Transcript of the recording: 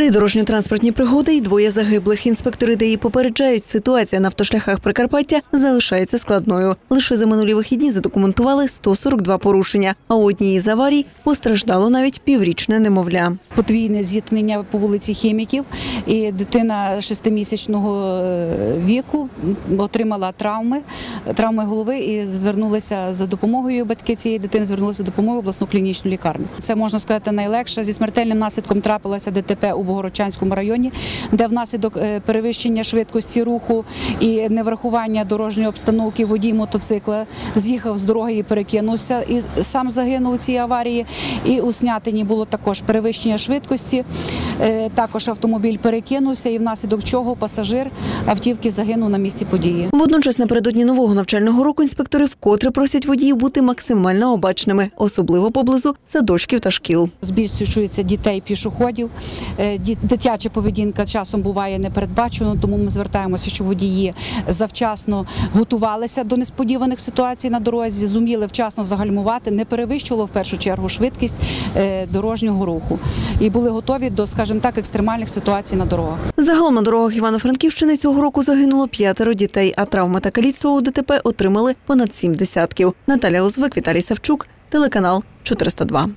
Три дорожньо-транспортні пригоди і двоє загиблих. Інспектори ДАІ попереджають, ситуація на автошляхах Прикарпаття залишається складною. Лише за минулі вихідні задокументували 142 порушення, а у одній із аварій постраждало навіть піврічне немовля. подвійне зіткнення по вулиці Хіміків, і дитина шестимісячного е, віку отримала травми, травми голови і звернулася за допомогою. Батьки цієї дитини звернулися за допомогою в обласну клінічну лікарню. Це можна сказати найлегше. Зі смертельним наслідком трапилося ДТП у Богородчанському районі, де внаслідок е, перевищення швидкості руху і неврахування дорожньої обстановки водій мотоцикла з'їхав з дороги і перекинувся. І сам загинув у цій аварії. І у Снятині було також перевищення швидкості. Е, Також автомобіль перекинувся, і внаслідок чого пасажир автівки загинув на місці події. Водночас напередодні нового навчального року інспектори вкотре просять водіїв бути максимально обачними, особливо поблизу садочків та шкіл. Збільшується дітей пішоходів. Дитяча поведінка часом буває непередбачено, тому ми звертаємося, щоб водії завчасно готувалися до несподіваних ситуацій на дорозі, зуміли вчасно загальмувати, не перевищувало в першу чергу швидкість е, дорожнього руху і були готові до, скажімо так, екстремальних ситуацій на дорогах. Загалом на дорогах Івано-Франківщини цього року загинуло п'ятеро дітей, а травми та каліцтво у ДТП отримали понад сім десятків. Наталя Лозвик, Віталій Савчук, телеканал 402.